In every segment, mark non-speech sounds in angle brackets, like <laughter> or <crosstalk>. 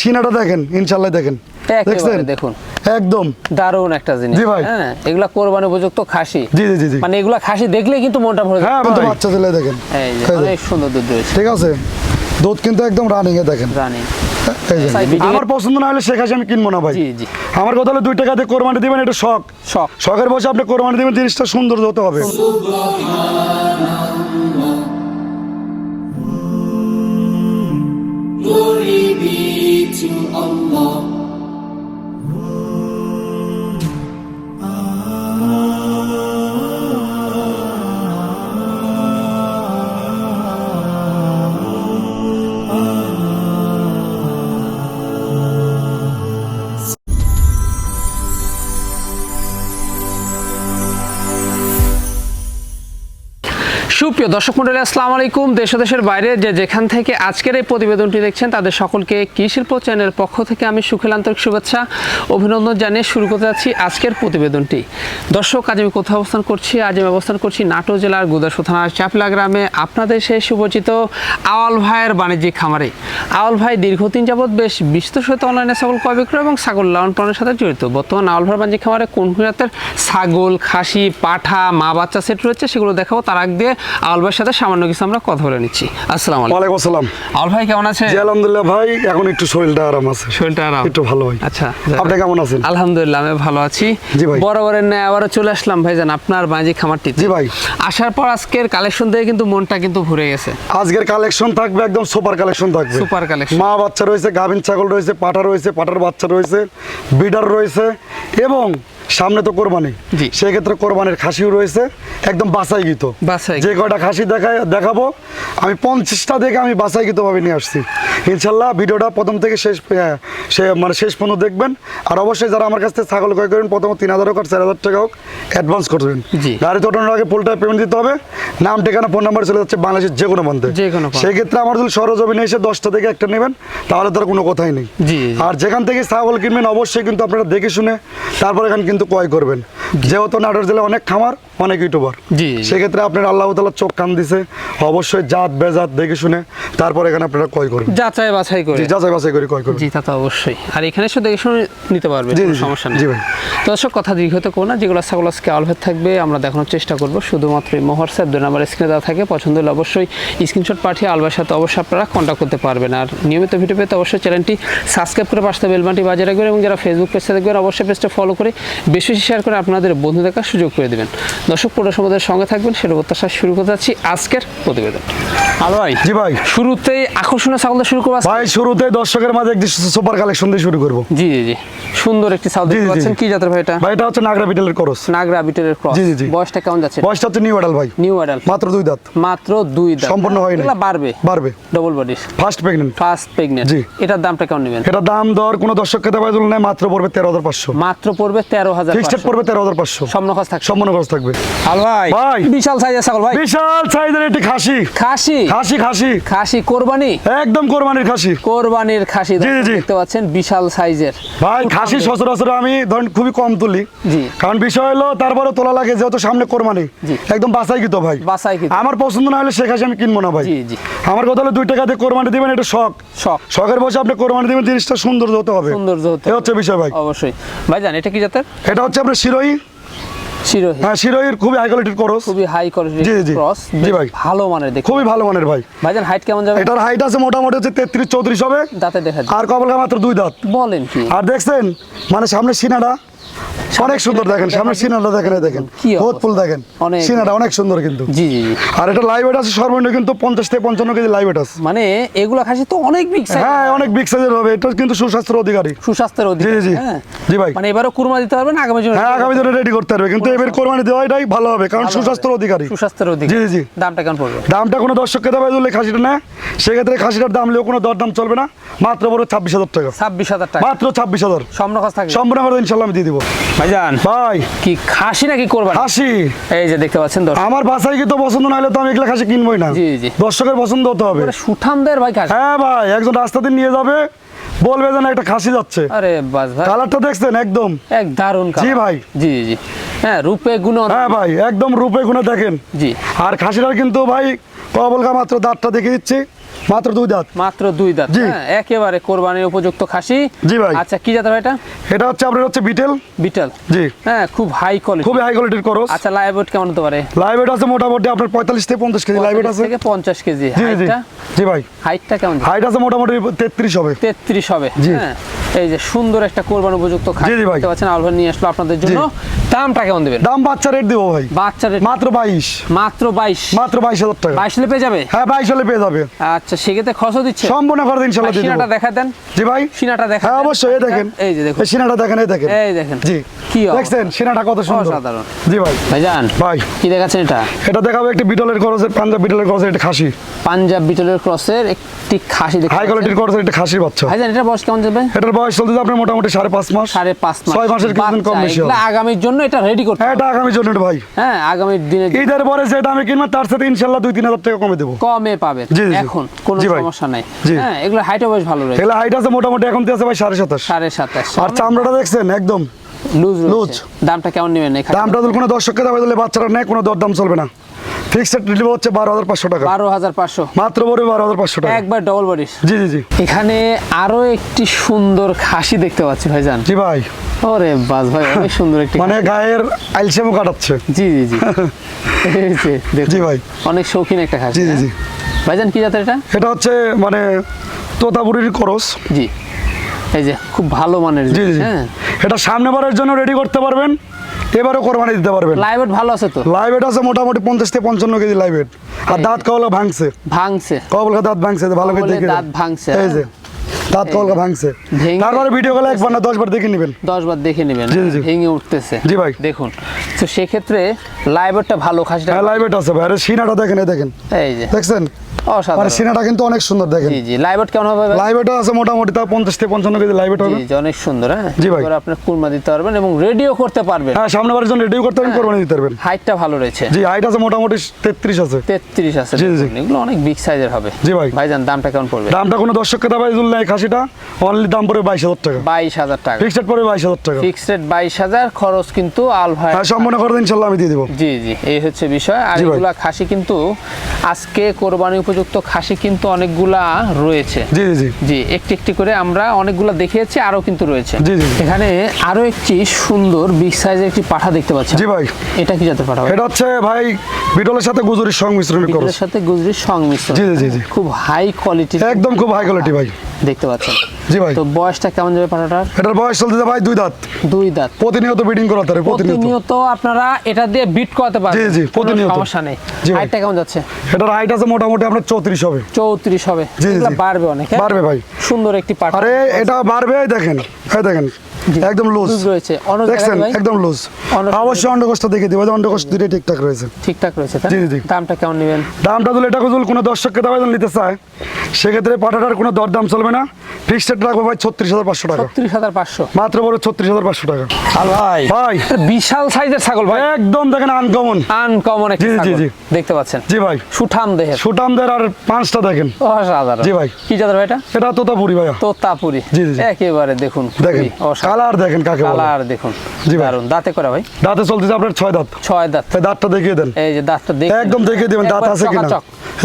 সিনাটা দেখেন ইনশাল্লাহ দেখেন। দেখছেন? দেখুন। একদম। দারুণ একটা জিনিস। জি ভাই। হ্যাঁ এগুলা কোরবানি উপযুক্ত খাসি। জি জি জি মানে এগুলা খাসি দেখলে কিন্তু মনটা ভরে হ্যাঁ কিন্তু বাচ্চা দিলে দেখেন। এই যে, অনেক সুন্দর দুধ রয়েছে। ঠিক আছে? দুধ কিন্তু একদম রানিং এ দেখেন। রানী আমার পছন্দ না হলে সে খাসি আমি কিনবো না ভাই। জি, জি। আমার কথা হলো দুই টাকা দিয়ে কোরবানি দিবেন এটা শখ। শখ। শখের বসে আপনি কোরবানি দিবেন জিনিসটা সুন্দর হতে হবে। Glory be to Allah. সুপ্রিয় দর্শক মন্ডলী, আসসালামু আলাইকুম। দেশ দেশের বাইরে যে যেখান থেকে আজকের এই প্রতিবেদনটি দেখছেন, তাদের সকলকে কৃষি শিল্প চ্যানেলের পক্ষ থেকে আমি সুখেল আন্তরিক শুভেচ্ছা, অভিনন্দন জানিয়ে শুরু করতে যাচ্ছি আজকের প্রতিবেদনটি। দর্শক, আজ আমি কোথাও অবস্থান করছি? আজ আমি অবস্থান করছি নাটোর জেলার গুদাসু থানার চাপলা গ্রামে আপনাদের সেই সুপরিচিত আওয়াল ভাইয়ের বাণিজ্যিক খামারে। আওয়াল ভাই দীর্ঘদিন যাবৎ বেশ বিস্তর সহিত অনলাইনে ছাগল ক্রয় বিক্রয় এবং ছাগল লালন পালনের সাথে জড়িত। বর্তমান আওয়াল ভাইয়ের বাণিজ্যিক খামারে কোন কোন জাতের ছাগল, খাসি, পাঠা, মা বাচ্চা সেট রয়েছে সেগুলো দেখাবো। তার আগ দিয়ে ভাইয়ের সাথে সামান্য কিছু আমরা কথা বলে নিচ্ছি। আসসালামু আলাইকুম। আসসালাম। আওয়াল ভাই কেমন আছে জি আলহামদুলিল্লাহ ভাই এখন একটু শরীরটা আরাম আছে। শরীরটা আরাম। একটু ভালো ভাই। আচ্ছা আপনি কেমন আছেন? আলহামদুলিল্লাহ আমি ভালো আছি। জি ভাই। বরাবরের ন্যায় আবারও চলে আসলাম ভাইজান আপনার বাণিজ্যিক খামারটি। জি ভাই। আসার পর আজকের কালেকশন দিয়ে কিন্তু মনটা কিন্তু ভরে গেছে। আজকের কালেকশন থাকবে একদম সুপার কালেকশন থাকবে। সুপার কালেকশন মা বাচ্চা রয়েছে গাভিন ছাগল রয়েছে পাঠা রয়েছে পাটার বাচ্চা রয়েছে বিডার রয়েছে এবং সামনে তো কোরবানি। জি। সেক্ষেত্রে কোরবানির খাসিও রয়েছে একদম বাসাই গীত বাছাই যে কয়টা খাসি দেখায় দেখাবো আমি পঞ্চাশটা দেখে আমি বাসাই গীতভাবে নিয়ে আসছি। ইনশাল্লাহ ভিডিওটা প্রথম থেকে শেষ সে মানে শেষ পর্যন্ত দেখবেন। আর অবশ্যই যারা আমার কাছ থেকে ছাগল ক্রয় করবেন প্রথম তিন হাজার হোক আর চার হাজার টাকা হোক অ্যাডভান্স করবেন। জি। গাড়িতে আগে ফুল পেমেন্ট দিতে হবে। নাম ঠিকানা ফোন নাম্বার চলে যাচ্ছে বাংলাদেশের যে কোনো প্রান্তে। যে কোনো প্রান্তে। সেই ক্ষেত্রে আমার যদি সরজমিনে এসে দশটা থেকে একটা নেবেন তাহলে তার কোনো কথাই নেই। আর যেখান থেকে ছাগল কিনবেন অবশ্যই কিন্তু আপনারা দেখে শুনে তারপর এখানে কিন্তু ক্রয় করবেন। যেহেতু নাটোর জেলায় অনেক খামার অনেক ইউটিউবার। জি, জি। সেক্ষেত্রে আপনার আল্লাহ তালা চোখ কান দিছে অবশ্যই জাত বেজাত দেখে শুনে তারপর এখানে আপনারা ক্রয় করবেন যাচাই বাছাই করে। যাচাই বাছাই করে ক্রয় করবেন জি তা তো অবশ্যই। আর এখানে শুধু দেখে শুনে নিতে পারবে জি, কোনো জি, সমস্যা জি নেই ভাই। তো দর্শক কথা দীর্ঘত করো না যেগুলো ছাগল আজকে আলভেদ থাকবে আমরা দেখানোর চেষ্টা করব। শুধুমাত্র এই হোয়াটসঅ্যাপ দুই নাম্বার স্ক্রিনে দেওয়া থাকে পছন্দ হলে অবশ্যই স্ক্রিনশট পাঠিয়ে আলবার সাথে অবশ্যই আপনারা কন্ট্যাক্ট করতে পারবেন। আর নিয়মিত ভিডিও পেতে অবশ্যই চ্যানেলটি সাবস্ক্রাইব করে পাশে বেলবানটি বাজিয়ে রাখবেন এবং যারা ফেসবুক পেজটা দেখবেন অবশ্যই পেজটা ফলো করে বেশি বেশি শেয়ার করে আপনাদের বন্ধু দেখার সুযোগ করে দেবেন। দর্শক পুরো সমাজের সঙ্গে থাকবেন সেটা প্রত্যাশা শুরু করতে যাচ্ছি আজকের প্রতিবেদন। আলো ভাই। জি ভাই। শুরুতেই আকর্ষণীয় ছাগল দিয়ে শুরু করব ভাই শুরুতে দর্শকের মাঝে একটি সুপার কালেকশন দিয়ে শুরু করব। জি জি জি। সুন্দর একটি জি, দেখতে। পাচ্ছেন। কি জাতের ভাই এটা? ভাই এটা হচ্ছে নাগরা বিটেলের করস নাগরা বিটের ক্রস জি, জি, জি। বয়সটা কেমন যাচ্ছে? বয়সটা হচ্ছে নিউ অ্যাডাল ভাই। নিউ অ্যাডাল মাত্র দুই দাঁত। মাত্র দুই দাঁত। সম্পূর্ণ হয়নি। এগুলা বাড়বে। বাড়বে। Double body first pregnant first pregnant জি। এটার দামটা কেমন নেবেন? এটা দাম দর কোনো দর্শক খেতে পারে মাত্র পড়বে তেরো হাজার পাঁচশো। মাত্র পড়বে তেরো হাজার ফিক্সড পড়বে তেরো হাজার পাঁচশো। স্বপ্ন খরচ থাকবে। সম্পূর্ণ খরচ থাকবে। ভাই। ভাই। বিশাল সাইজের ছাগল ভাই। বিশাল সাইজের একটি খাসি। খাসি? খাসি খাসি। খাসি কোরবানি? একদম কোরবানির খাসি। কোরবানির খাসি জি, জি। দেখতে পাচ্ছেন বিশাল সাইজের ভাই খাসি সচরাচর আমি ধরেন খুবই কম তুলি। কারণ বিষয় হলো তারপরে তোলা লাগে যেহেতু সামনে কোরবানি। একদম বাসাই ভাই। আমার পছন্দ না হলে সে খাসি আমি কিনবো না ভাই। আমার কথা হলো দুই টাকা দিয়ে কোরবানি দিবেন এটা শখ। শখ। শখের বসে আপনি কোরবানি দিবেন জিনিসটা সুন্দর হতে হবে। সুন্দর হতে হচ্ছে বিষয় ভাই। অবশ্যই। ভাই জান এটা কি জাতের? এটা হচ্ছে আপনার শিরোই শিরোহী। হ্যাঁ শিরোহির খুবই হাই কোয়ালিটির করস খুবই হাই কোয়ালিটি জি, জি। ক্রস জি ভাই। ভালো মানের খুবই ভালো মানের ভাই। ভাইজান হাইট কেমন যাবে? এটার হাইট আছে মোটামুটি হচ্ছে হবে। দাঁতে দেখা যায়। আর কবলকা মাত্র দুই দাঁত। বলেন কি। আর দেখছেন মানে সামনে সিনাটা অনেক সুন্দর দেখেন সামনে সিনাটা দেখেন দেখেন বহুত ফুল দেখেন। অনেক- সিনাটা অনেক সুন্দর কিন্তু। জি জি আর এটা লাইভ ওয়েট আছে সর্বনিম্ন কিন্তু পঞ্চাশ থেকে পঞ্চান্ন কেজি লাইভ ওয়েট আছে। মানে এগুলা খাসি তো অনেক বিগ সাইজ হ্যাঁ অনেক বিগ সাইজের হবে এটা কিন্তু সুস্বাস্থ্যের অধিকারী। সুস্বাস্থ্যের অধিকার জি, জি। হ্যাঁ। জি ভাই। মানে এবারও কুরমা দিতে পারবেন আগামী জন্য হ্যাঁ আগামী দিনে রেডি করতে পারবে কিন্তু এবার কোরবানি দেওয়াটাই ভালো হবে কারণ সুস্বাস্থ্যের অধিকারী। সুস্বাস্থ্যের অধিকার। জি, জি। দামটা কেমন পড়বে? দামটা কোনো দর্শক খেতে পারে দিলে খাসিটা না। সেক্ষেত্রে খাসিটার দাম নিয়েও কোনো দরদাম চলবে না মাত্র বড় ছাব্বিশ হাজার টাকা। ছাব্বিশ হাজার টাকা। মাত্র ছাব্বিশ হাজার। সম্পূর্ণ খরচ থাকবে সম্পূর্ণ ইনশাল্লাহ আমি দিয়ে দিব। ভাইজান। ভাই। কি খাসি নাকি করবেন? খাসি। এই যে দেখতে পাচ্ছেন দর্শক। আমার বাসায় কি তো পছন্দ না হলে তো আমি এগুলা খাসি কিনবই না। জি, জি। দর্শকের পছন্দ হতে হবে। সুঠামদের ভাই খাসি। হ্যাঁ ভাই একজন রাস্তা দিয়ে নিয়ে যাবে বলবে যেন একটা খাসি যাচ্ছে। আরে বাস ভাই। কালারটা দেখছেন একদম? এক দারুণ জি ভাই। জি জি। জি হ্যাঁ রূপে গুণ হ্যাঁ ভাই একদম রূপে গুণে দেখেন। জি। আর খাসিটার কিন্তু ভাই কবলকা মাত্র দাঁতটা দেখে দিচ্ছি। মাত্র দুই দাঁত। মাত্র দুই দাঁত হ্যাঁ? একেবারে কোরবানির উপযুক্ত খাসি। জি ভাই। আচ্ছা কি জাতের ভাই এটা? এটা হচ্ছে আপনার হচ্ছে বিটেল। বিটল। জি। হ্যাঁ খুব হাই কোয়ালিটি খুব হাই কোয়ালিটির করস। আচ্ছা লাইভ ওয়েট কেমন হতে পারে? লাইভ ওয়েট আছে মোটামুটি আপনার পঁয়তাল্লিশ থেকে পঞ্চাশ কেজি। লাইভ ওয়েট আছে? থেকে পঞ্চাশ কেজি। জি জি। হাইটটা? জি ভাই। হাইটটা কেমন? হাইট আছে মোটামুটি তেত্রিশ হবে। তেত্রিশ হবে। জি। হ্যাঁ। এই যে সুন্দর একটা কোরবান উপযুক্ত। দেখতে পাচ্ছেন আলভার নিয়ে আসলো আপনাদের জন্য। দামটা কেমন দেবেন? দাম বাচ্চা রেট দিব ভাই। বাচ্চা রেট মাত্র বাইশ। মাত্র বাইশ। মাত্র বাইশ হাজার টাকা। বাইশ হলে পেয়ে যাবে? হ্যাঁ বাইশ হলে পেয়ে যাবে। আচ্ছা সেক্ষেত্রে খরচও দিচ্ছে? সম্পূর্ণ করে দিন ইনশাল্লাহ দিয়ে সিনাটা দেখা দেন। জি ভাই। সিনাটা দেখা হ্যাঁ অবশ্যই দেখেন। এই যে দেখুন। সিনাটা দেখেন এই দেখেন। এই দেখেন। জি। কি দেখছেন সিনাটা কত সুন্দর। অসাধারণ। জি ভাই। ভাইজান ভাই। কি দেখাচ্ছেন এটা? এটা দেখাবো একটি বিটলের খরচের পাঞ্জাব বিটলের খরচের একটা খাসি। পাঞ্জাব বিটলের ক্রসের একটি খাসি দেখতে হাই কোয়ালিটির খরচের একটা খাসির বাচ্চা। ভাইজান এটা বয়স কেমন যাবে? এটার বয়স চলতে আপনার মোটামুটি সাড়ে পাঁচ মাস। সাড়ে পাঁচ মাস। ছয় মাসের কিছুদিন কম বেশি এগুলা হবে আগামীর জন্য এটা রেডি করতে হ্যাঁ এটা আগামী জন্য ভাই। হ্যাঁ আগামীর দিনে ঈদের পরে যে দামে কিনবেন তার সাথে দুই তিন হাজার টাকা কমে দেবো। কমে পাবে। এখন কোনো সমস্যা নাই। হ্যাঁ এগুলো হাইটও বেশ ভালো রয়েছে। এগুলো হাইট আছে মোটামুটি এখন দিয়ে আছে ভাই সাড়ে সাতাশ। সাড়ে সাতাশ। আর চামড়াটা দেখছেন? একদম লুজ লুজ। দামটা কেমন নেবেন এই দামটা কোনো দর্শককে দাম দিলে বাচ্চারা নেয় কোনো দরদাম চলবে না। ফিক্সড হচ্ছে বারো হাজার পাঁচশো টাকা। বারো হাজার পাঁচশো। মাত্র বারো হাজার পাঁচশো টাকা। একবার ডবল জি জি জি। এখানে আরও একটি সুন্দর খাসি দেখতে পাচ্ছি ভাইজান। জি ভাই। ওরে বাস ভাই অনেক সুন্দর একটি মানে গায়ের কাটাচ্ছে। জি জি জি। <laughs> জি ভাই। অনেক শৌখিন একটা খাসি জি জি হ্যাঁ? জি। ভাইজান কি জাতের এটা? এটা হচ্ছে মানে তোতাপুরির করস। জি। এই যে খুব ভালো মানের জি জি জি। হ্যাঁ? এটা সামনে বারের জন্য রেডি করতে পারবেন। এবারও কোরবানি দিতে পারবেন। লাইভেট ভালো আছে তো? লাইভেট আছে মোটামুটি পঞ্চাশ থেকে পঞ্চান্ন কেজি লাইভেট আর দাঁত কবলা ভাঙছে। ভাঙছে। কবলকা দাঁত ভাঙছে ভালো করে কবলে দেখে দাঁত ভাঙছে, এই যে দাঁত কবলকা ভাঙছে। ভেঙে- তারপরে ভিডিও কলে একবার না দশ বার দেখে নেবেন। দশ বার দেখে নেবেন। ভেঙে উঠতেছে। জি ভাই। দেখুন তো সেক্ষেত্রে লাইভেটটা ভালো খাসিটা হ্যাঁ লাইভ আছে ভাই। আরে সিনাটা দেখেন এই দেখেন। এই যে। দেখছেন? মানে সিনাটা কিন্তু অনেক সুন্দর দেখেন। জি জি। লাইভেট কেমন হবে? লাইভ আছে মোটামুটি থেকে পঞ্চান্ন কেজি লাইভ হবে জি জি অনেক সুন্দর হ্যাঁ? জি ভাই। আপনি কুরমা দিতে পারবেন এবং রেডিও করতে পারবেন। হ্যাঁ সামনে বারের জন্য করতে পারবেন কোরবানি দিতে পারবেন। হাইটটা ভালো রয়েছে। জি হাইট আছে মোটামুটি তেত্রিশ আছে। তেত্রিশ আছে জি, জি। এগুলো অনেক বিগ সাইজের হবে। জি ভাই। ভাইজান দামটা কেমন পড়বে? দামটা কোনো দর্শককে দাবাই জুল নাই খাসিটা অনলি দাম পড়বে টাকা। ফিক্সড পড়বে ফিক্সড খরচ কিন্তু আল ভাই। হ্যাঁ সম্পূর্ণ করে আমি দিয়ে দেবো। জি জি এই হচ্ছে বিষয়। আর এগুলা খাসি কিন্তু আজকে কোরবানি উপযুক্ত খাসি কিন্তু অনেকগুলা রয়েছে। জি জি জি। একটি একটি করে আমরা অনেকগুলা দেখিয়েছি আরও কিন্তু রয়েছে। জি, জি। এখানে আরও একটি সুন্দর বিগ সাইজের একটি পাঠা দেখতে পাচ্ছি জি ভাই। এটা কি জাতের পাঠা এটা হচ্ছে ভাই বিটলের সাথে গুজরির সংমিশ্রণ বিটলের সাথে গুজরির সংমিশ্রণ। জি, জি, জি। খুব হাই কোয়ালিটি একদম খুব হাই কোয়ালিটি ভাই। দেখতে পাচ্ছেন। জি ভাই। তো বয়সটা কেমন যাবে পাটাটার এটার বয়স চলতে ভাই দুই দাঁত। দুই দাঁত। প্রতিনিয়ত ব্রিডিং করাতে হবে প্রতিনিয়ত। আপনারা এটা দিয়ে বিট করাতে পারবেন। জি, জি, প্রতিনিয়ত। সমস্যা নেই। জি। হাইটটা কেমন যাচ্ছে? এটার হাইট আছে মোটামুটি আপনার চৌত্রিশ হবে। চৌত্রিশ হবে। জি। বাড়বে অনেক হ্যাঁ? বাড়বে ভাই। সুন্দর একটি পাঠা আরে এটা বাড়বে দেখেন এই দেখেন। একদম লুজ লুজ রয়েছে। দেখছেন? একদম লুজ অবশ্যই অন্ডকোষটা দেখে দিব। অন্ডকোষ দুটোই ঠিকঠাক রয়েছে। ঠিকঠাক রয়েছে জি, জি। দামটা কেমন নেবেন? দামটা দিলে এটা যদি কোনো দর্শককে দাবাই নিতে চায়। সেক্ষেত্রে পাটাটার কোনো দরদাম চলবে না। ফিক্সড রাখব ভাই ছত্রিশ হাজার পাঁচশো টাকা। ছত্রিশ হাজার পাঁচশো। মাত্র বড় ছত্রিশ হাজার পাঁচশো টাকা। আর ভাই। ভাই। বিশাল সাইজের ছাগল ভাই। একদম দেখেন আনকমন আনকমন একটি জি, জি, জি। দেখতে পাচ্ছেন? জি ভাই। সুঠাম দেহের। সুটামদের আর পাঁচটা দেখেন। অসাধারণ। জি ভাই। কি জাতের ভাই এটা? এটা তোতাপুরি ভাইয়া। তোতাপুরি। জি, জি। একেবারে দেখুন। দেখেন। কালার দেখেন কাকে কালার দেখুন জি। দারুণ দাঁতে করে ভাই? দাঁতে চলতেছে আপনার ছয় দাঁত। ছয় দাঁত। এই দাঁতটা দেখিয়ে দেন। এই যে দাঁতটা দেখে একদম দেখিয়ে দেবেন দাঁত আছে কিনা।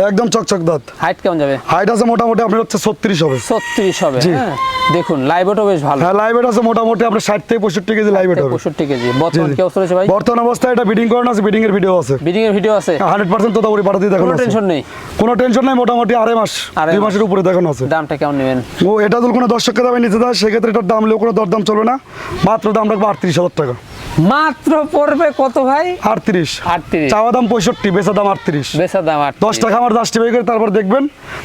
একদম চকচক দাঁত। হাইট কেমন যাবে? হাইট আছে মোটামুটি আপনার হচ্ছে ছত্রিশ হবে। ছত্রিশ হবে হ্যাঁ। দেখুন লাইভেটও বেশ ভালো। হ্যাঁ লাইভ আছে মোটামুটি আপনার ষাট থেকে পঁয়ষট্টি কেজি লাইভ হবে। পঁয়ষট্টি কেজি। বর্তমান কি অবস্থা ভাই? বর্তমান অবস্থায় এটা বিডিং করানো আছে বিডিং এর ভিডিও আছে। বিডিং এর ভিডিও আছে? হান্ড্রেড পার্সেন্ট তোতাপুরি পাঠাতে দেখানো কোনো টেনশন নেই। কোনো টেনশন নাই মোটামুটি আড়াই মাস দুই মাসের উপরে দেখানো আছে। দামটা কেমন নেবেন? ও এটা যদি কোনো দর্শককে দামে নিতে দেয় সেক্ষেত্রে এটার দাম লেও কোনো দরদাম চলবে না? মাত্র দাম রাখব আটত্রিশ হাজার টাকা। মাত্র পড়বে কত ভাই? আটত্রিশ। আটত্রিশ। চাওয়া দাম পঁয়ষট্টি বেচা দাম আটত্রিশ। বেচা দাম আট দশ টাকা আমার দাসটি বের করে তারপর দেখবেন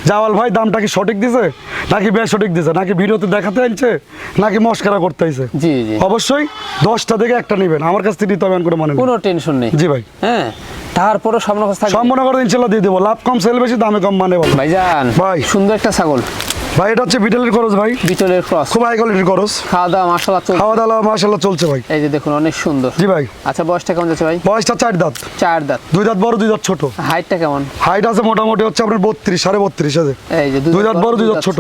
জাওয়াল ভাই দামটা কি সঠিক দিছে? নাকি বেসঠিক দিছে? নাকি ভিডিওতে দেখাতে আনছে? নাকি মস্কারা করতে আইছে? জি জি। অবশ্যই দশটা থেকে একটা নেবেন। আমার কাছ থেকে নিতে হবে আমি করে মনে কোনো টেনশন নেই। জি ভাই। হ্যাঁ তারপরে সামনে কথা করে ইনশাল্লাহ দিয়ে দেবো। লাভ কম সেল বেশি দামে কম মানে বলো। ভাইজান ভাই। সুন্দর একটা ছাগল। ভাই এটা হচ্ছে বিটেলের খরচ ভাই। বিটলের ক্রস খুব হাই কোয়ালিটির খরচ। খাওয়া দাওয়া চলছে। খাওয়া দাওয়া চলছে ভাই। এই যে দেখুন অনেক সুন্দর। জি ভাই। আচ্ছা বয়সটা কেমন যাচ্ছে ভাই? বয়সটা চার দাঁত। চার দাঁত। দুই দাঁত বড় দুই দাঁত ছোট। হাইটটা কেমন? হাইট আছে মোটামুটি হচ্ছে আপনার বত্রিশ সাড়ে বত্রিশ আছে। এই যে দুই দাঁত বড় দুই দাঁত ছোট।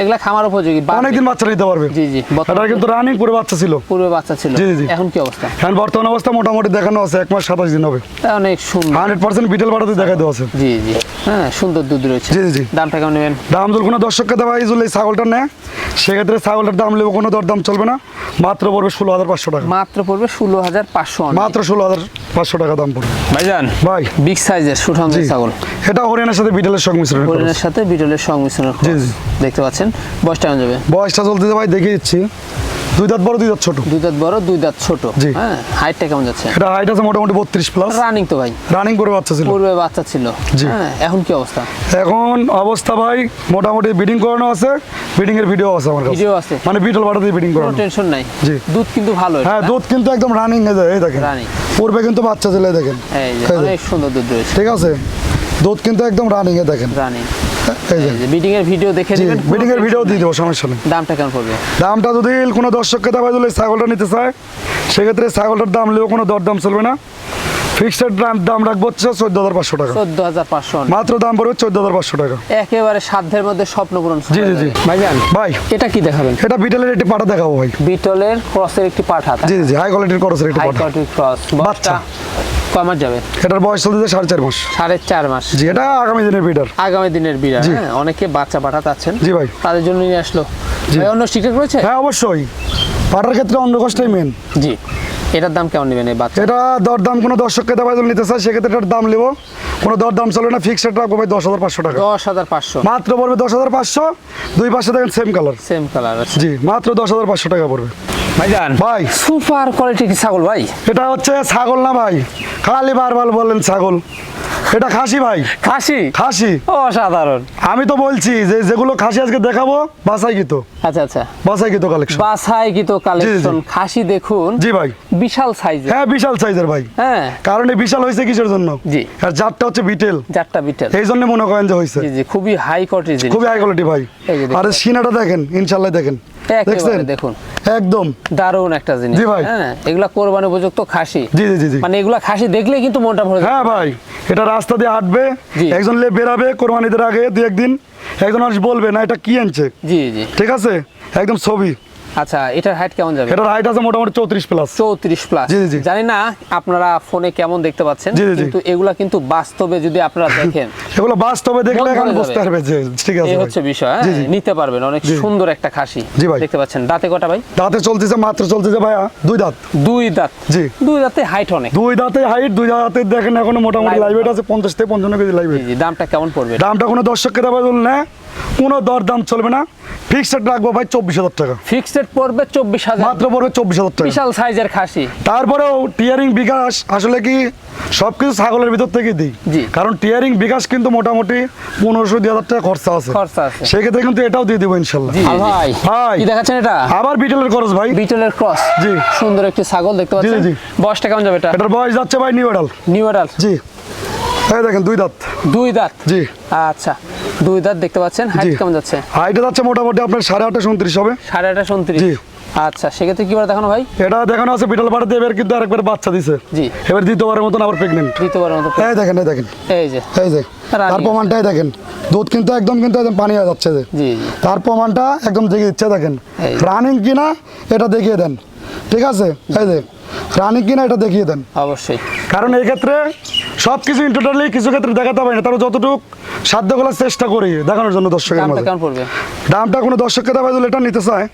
এগুলা খামার উপযোগী অনেকদিন বাচ্চা নিতে পারবে। জি জি এটা কিন্তু রানিং পুরো বাচ্চা ছিল। পূর্বে বাচ্চা ছিল। জি, জি। এখন কি অবস্থা? এখন বর্তমান অবস্থা মোটামুটি দেখানো আছে এক মাস সাতাশ দিন হবে। তা অনেক সুন্দর। হান্ড্রেড পার্সেন্ট বিটেল বাটাতে দেখা দেওয়া আছে। জি জি। হ্যাঁ সুন্দর দুধ রয়েছে। জি, জি। দামটা কেমন নেবেন? দাম যদি কোনো দর্শককে দেওয়া যদি এই ছাগলটা নেয় সেক্ষেত্রে ছাগলটার দাম নেব কোনো দরদাম চলবে না। মাত্র পড়বে ষোলো হাজার পাঁচশো টাকা। মাত্র পড়বে ষোলো হাজার পাঁচশো মাত্র ষোলো হাজার পাঁচশো টাকা দাম পড়বে। ভাইজান ভাই। বিগ সাইজের সুঠাম ছাগল। এটা হরিয়ানার সাথে বিটলের সংমিশ্রণ হরিয়ানার সাথে বিটলের সংমিশ্রণ জি, জি। দেখতে পাচ্ছেন? বয়সটা কেমন যাবে? বয়সটা চলতে ভাই দেখিয়ে দিচ্ছি। দুই দাঁত বড় দুই দাঁত ছোট। দুই দাঁত বড় দুই দাঁত ছোট। জি। হ্যাঁ হাইটটা কেমন যাচ্ছে? এটা হাইট আছে মোটামুটি বত্রিশ প্লাস রানিং তো ভাই। রানিং করে বাচ্চা ছিল। পূর্বে বাচ্চা ছিল। জি। হ্যাঁ এখন কি অবস্থা? এখন অবস্থা ভাই মোটামুটি বিডিং করানো আছে বিডিং এর ভিডিও আছে আমার কাছে। ভিডিও আছে। মানে বিটল বাটাতে কোনো করানো। টেনশন নাই। জি। দুধ কিন্তু ভালো হ্যাঁ দুধ কিন্তু একদম রানিং এই যে- এই দেখেন। Running। পূর্বে কিন্তু বাচ্চা ছিল দেখেন। এই। অনেক সুন্দর দুধ রয়েছে। ঠিক আছে? দুধ কিন্তু একদম রানিং এ দেখেন। রানিং বিডিং এর ভিডিও দেখে জি বিডিং এর ভিডিও দিয়ে দেবো সমস্যা নেই। দামটা কেমন পড়বে? দামটা যদি কোনো দর্শককে ছাগলটা নিতে চায় সেক্ষেত্রে ছাগলটার দাম কোনো দরদাম চলবে না। ফিক্সড দাম দাম রাখব হচ্ছে চোদ্দ হাজার পাঁচশো টাকা। চোদ্দ হাজার পাঁচশো। মাত্র দাম পড়বে চোদ্দ হাজার পাঁচশো টাকা। একেবারে সাধ্যের মধ্যে স্বপ্ন পূরণ জি, জি, জি। ভাইজান ভাই। এটা কি দেখাবেন? এটা বিটেলের একটি পাটা দেখাবো ভাই। বিটলের ক্রসের একটি পাঠা জি জি জি। হাই কোয়ালিটির করসের একটি হাই কোয়ালিটির ক্রস বাচ্চা। বাচ্চা। কমার যাবে। এটার বয়স চলতেছে সাড়ে চার মাস। সাড়ে চার মাস। জি এটা আগামী দিনের বিটার আগামী দিনের বিড়া জি। হ্যাঁ অনেকে বাচ্চা পাঠা চাচ্ছেন জি ভাই। তাদের জন্য নিয়ে আসলো। ভাই অন্য সিক্রেট রয়েছে? হ্যাঁ অবশ্যই। পাটার ক্ষেত্রে অন্য কষ্টই মেন জি। এটার দাম কেমন নেবেন এই বাচ্চা? এটা দরদাম কোনো দর্শককে দেওয়া যদি নিতে চায় সেক্ষেত্রে এটার দাম নেব। কোনো দরদাম চলবে না ফিক্সড রাখব ভাই দশ হাজার পাঁচশো টাকা। দশ হাজার পাঁচশো। মাত্র পড়বে দশ হাজার পাঁচশো দুই পাশে দেখেন সেম কালার সেম কালার আছে। জি মাত্র দশ হাজার পাঁচশো টাকা পড়বে। ভাইজান। ভাই। সুপার কোয়ালিটি কি ছাগল ভাই? এটা হচ্ছে ছাগল না ভাই। খালি বারবার বললেন ছাগল। এটা খাসি ভাই। খাসি? খাসি। অসাধারণ। আমি তো বলছি যে যেগুলো খাসি আজকে দেখাবো বাসাই গীত আচ্ছা আচ্ছা। বাসাই গীত কালেকশন বাসাই কি তো কালেকশন খাসি দেখুন। জি ভাই। বিশাল সাইজের হ্যাঁ বিশাল সাইজের ভাই। হ্যাঁ। কারণ এই বিশাল হয়েছে কিসের জন্য? জি। আর জাতটা হচ্ছে বিটেল চারটা বিটেল এই জন্য মনে করেন যে হয়েছে। জি জি খুবই হাই কোয়ালিটি খুবই হাই কোয়ালিটি ভাই। আর সিনাটা দেখেন ইনশাল্লাহ দেখেন। দেখুন। একদম। দারুণ একটা জিনিস। জি ভাই। হ্যাঁ এগুলা কোরবানি উপযুক্ত খাসি। জি জি জি জি। মানে এগুলা খাসি দেখলে কিন্তু মনটা ভরে হ্যাঁ ভাই এটা রাস্তা দিয়ে হাঁটবে একজন লে বেরাবে কোরবানিদের আগে দু একদিন একজন মানুষ বলবে না এটা কি আনছে? জি জি। ঠিক আছে? একদম ছবি। আচ্ছা এটার হাইট কেমন যাবে? এটার হাইট আছে মোটামুটি চৌত্রিশ প্লাস চৌত্রিশ প্লাস জি, জি। জানি না আপনারা ফোনে কেমন দেখতে পাচ্ছেন। কিন্তু এগুলা কিন্তু বাস্তবে যদি আপনারা <laughs> দেখেন এগুলো বাস্তবে দেখলে এখন বুঝতে পারবে যে ঠিক আছে এই হচ্ছে বিষয় হ্যাঁ? নিতে পারবেন অনেক সুন্দর একটা খাসি ভাই। দেখতে পাচ্ছেন। দাঁতে কটা ভাই? দাঁতে চলতেছে মাত্র চলতেছে ভাইয়া দুই দাঁত। দুই দাঁত। জি। দুই দাঁতে হাইট অনেক। দুই দাঁতে হাইট দুই দাঁতে দেখেন এখনও মোটামুটি লাইভ আছে পঞ্চাশ থেকে পঞ্চান্ন কেজি লাইভ দামটা কেমন পড়বে? দামটা কোনো দর্শককে দেওয়া না কোনো দর দাম চলবে না। ফিক্সড রাখব ভাই চব্বিশ হাজার টাকা। ফিক্সড পড়বে চব্বিশ হাজার। মাত্র পড়বে চব্বিশ হাজার টাকা। বিশাল সাইজের খাসি। তারপরেও টিয়ারিং বিকাশ আসলে কি সবকিছু ছাগলের ভিতর থেকে দিই। জি। কারণ টিয়ারিং বিকাশ কিন্তু মোটামুটি পনেরোশো দুই হাজার টাকা খরচা আছে। খরচা আছে। সেক্ষেত্রে কিন্তু এটাও দিয়ে দেবো ইনশাল্লাহ। জি, জি। ভাই ভাই। কি দেখাচ্ছেন এটা? আবার বিটেলের খরচ ভাই। বিটলের ক্রস জি। সুন্দর একটি ছাগল দেখতে পাচ্ছেন। জি। বয়সটা কেমন যাবে এটা? এটার বয়স যাচ্ছে ভাই নিউ এডাল নিউ এডাল জি। এই দেখেন দুই দাঁত। দুই দাঁত? জি। আচ্ছা। দুই দাঁত দেখতে পাচ্ছেন হাইট কেমন যাচ্ছে? হাইটে যাচ্ছে মোটামুটি আপনার সাড়ে আটটা উনত্রিশ হবে। সাড়ে আঠাশ উনত্রিশ। জি। আচ্ছা সেক্ষেত্রে কি বার দেখানো ভাই? এটা দেখানো আছে বিটাল পাড়াতে এবার কিন্তু আরেকবার বাচ্চা দিছে। জি। এবার দ্বিতীয়বারের মতন আবার প্রেগনেন্ট দ্বিতীয়বারের মতো এই দেখেন এই দেখেন। এই যে। এই যে। তার প্রমাণটাই দেখেন। দুধ কিন্তু একদম কিন্তু একদম পানি হয়ে যাচ্ছে যে। জি তার প্রমাণটা একদম দেখিয়ে দিচ্ছে দেখেন। রানিং কিনা এটা দেখিয়ে দেন। ঠিক আছে? এই যে। রানিং কিনা এটা দেখিয়ে দেন। অবশ্যই। কারণ এই ক্ষেত্রে সব কিছু টোটালি কিছু ক্ষেত্রে দেখাতে পারি না। তারপর যতটুকু সাধ্য করার চেষ্টা করি দেখানোর জন্য দর্শকের দামটা মাঝে দামটা কোনো দর্শককে দেওয়া যদি এটা নিতে চায়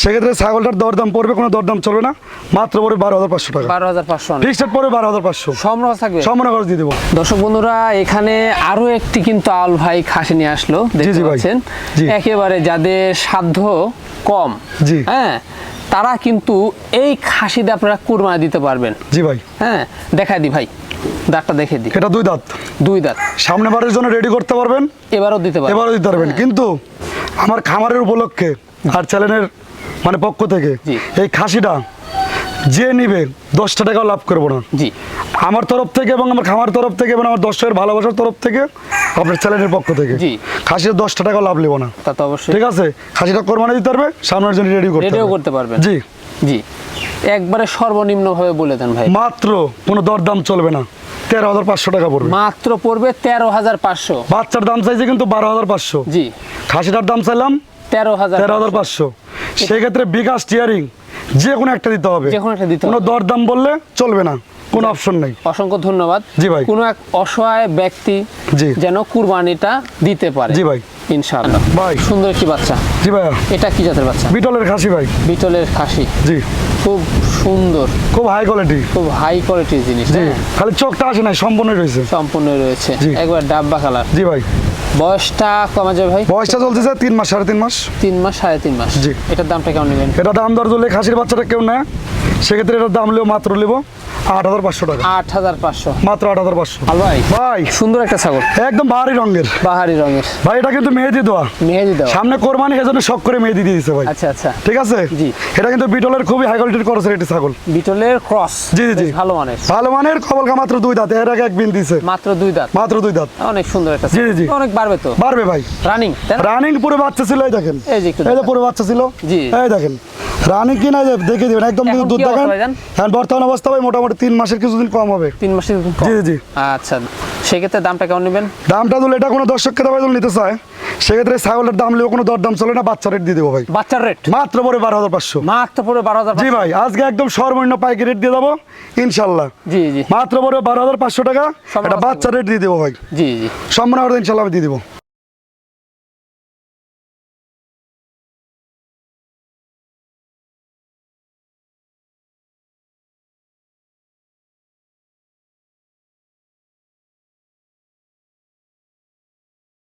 সেক্ষেত্রে ছাগলটার দরদাম পড়বে কোনো দরদাম চলবে না। মাত্র পড়বে বারো হাজার পাঁচশো টাকা। বারো হাজার পাঁচশো ফিক্সড পড়বে বারো হাজার পাঁচশো। সম্ভব থাকবে? সম্মান খরচ দিয়ে দেবো। দর্শক বন্ধুরা এখানে আরও একটি কিন্তু আল ভাই খাসি নিয়ে আসলো দেখতে। পাচ্ছেন। একেবারে যাদের সাধ্য কম জি। হ্যাঁ তারা কিন্তু এই খাসিতে আপনারা কুরবানি দিতে পারবেন। জি ভাই। হ্যাঁ দেখাই দি ভাই। দাঁতটা দেখে দি। এটা দুই দাঁত। দুই দাঁত। সামনে বারের জন্য রেডি করতে পারবেন। এবারও দিতে পারবেন। এবারও দিতে পারবেন। কিন্তু আমার খামারের উপলক্ষে আর চ্যানেলের মানে পক্ষ থেকে। এই খাসিটা যে নিবে দশটা টাকাও লাভ করব না। জি। আমার তরফ থেকে এবং আমার খামার তরফ থেকে এবং আমার দর্শকের ভালোবাসার তরফ থেকে আপনার চ্যানেলের পক্ষ থেকে। জি। খাসির দশটা টাকাও লাভ নেব না। তা তো অবশ্যই। ঠিক আছে? খাসিটা কোরবানি দিতে পারবে সামনের জন্য রেডি করতে রেডিও করতে পারবেন জি। জি। একবারে সর্বনিম্ন ভাবে বলে দেন ভাই। মাত্র কোনো দরদাম চলবে না। তেরো হাজার পাঁচশো টাকা পড়বে। মাত্র পড়বে তেরো হাজার পাঁচশো। বাচ্চার দাম চাইছে কিন্তু বারো হাজার পাঁচশো। জি। খাসিটার দাম চাইলাম তেরো হাজার তেরো হাজার পাঁচশো। সেক্ষেত্রে বিকাশ টিয়ারিং যে কোনো একটা দিতে হবে। যে কোনো একটা দিতে কোনো। দরদাম বললে চলবে না কোনো অপশন নেই। অসংখ্য ধন্যবাদ। জি ভাই। কোনো এক অসহায় ব্যক্তি জি। যেন কুরবানিটা দিতে পারে। জি ভাই। ইনশাআল্লাহ। ভাই। সুন্দর একটি বাচ্চা। জি ভাই এটা কি জাতের বাচ্চা? বিটলের খাসি ভাই। বিটলের খাসি। জি। খুব সুন্দর। খুব হাই কোয়ালিটি খুব হাই কোয়ালিটির জিনিস জি। হ্যাঁ? খালি চোখটা আসে নাই সম্পূর্ণ রয়েছে। সম্পূর্ণ রয়েছে। একবার ডাব্বা কালার জি ভাই। বয়সটা কমা যাবে ভাই? বয়সটা চলতেছে তিন মাস সাড়ে তিন মাস। তিন মাস সাড়ে তিন মাস। জি। এটার দামটা কেমন নেবেন? এটা দাম দর ধরলে খাসির বাচ্চাটা কেউ নেয় সেক্ষেত্রে এটার দাম নেব মাত্র নেব। আট হাজার পাঁচশো টাকা। আট হাজার পাঁচশো। মাত্র আট হাজার পাঁচশো। ভাই। ভাই সুন্দর একটা ছাগল। একদম ভারী রঙের। বাহারি রঙের। ভাই এটা কিন্তু মেহেদি দেওয়া মেহেদি দেওয়া সামনে কোরবানি এজন্য শখ করে মেহেদি দিয়ে দিছে ভাই। আচ্ছা আচ্ছা। ঠিক আছে? জি। এটা কিন্তু বিটলের খুবই হাই কোয়ালিটির করছে এটি ছাগল। বিটলের ক্রস জি, জি, জি। ভালো মানের। ভালো মানের কবলকা মাত্র দুই দাঁত। এর আগে এক বিন দিছে। মাত্র দুই দাঁত। মাত্র দুই দাঁত। অনেক সুন্দর একটা জি, জি। অনেক বাড়বে তো। পারবে ভাই। রানিং রানিং পুরো বাচ্চা ছিল এই দেখেন। এই যে একটু এই যে পুরো বাচ্চা ছিল। জি। এই দেখেন। রানিং কি না যে দেখে দিবেন। একদম দুধ দেখেন। হ্যাঁ বর্তমান অবস্থা ভাই মোটামুটি তিন মাসের কিছুদিন কম হবে। তিন মাসের জি, জি। আচ্ছা সেক্ষেত্রে দামটা কেমন নেবেন? দামটা দিলে এটা কোনো দর্শককে দাবাই নিতে চায় সেক্ষেত্রে ছাগলের দাম নিলেও কোনো দরদাম চলে না বাচ্চা রেট দিয়ে দেবো ভাই। বাচ্চার রেট মাত্র পরে বারো হাজার পাঁচশো। মাত্র পুরো বারো হাজার জি ভাই আজকে একদম সর্বনিম্ন পাইকারি রেট দিয়ে দেবো ইনশাল্লাহ জি জি। মাত্র পরে বারো হাজার পাঁচশো টাকা এটা বাচ্চা রেট দিয়ে দেবো ভাই। জি জি। সম্মান ইনশাল্লাহ আমি দিয়ে দেবো।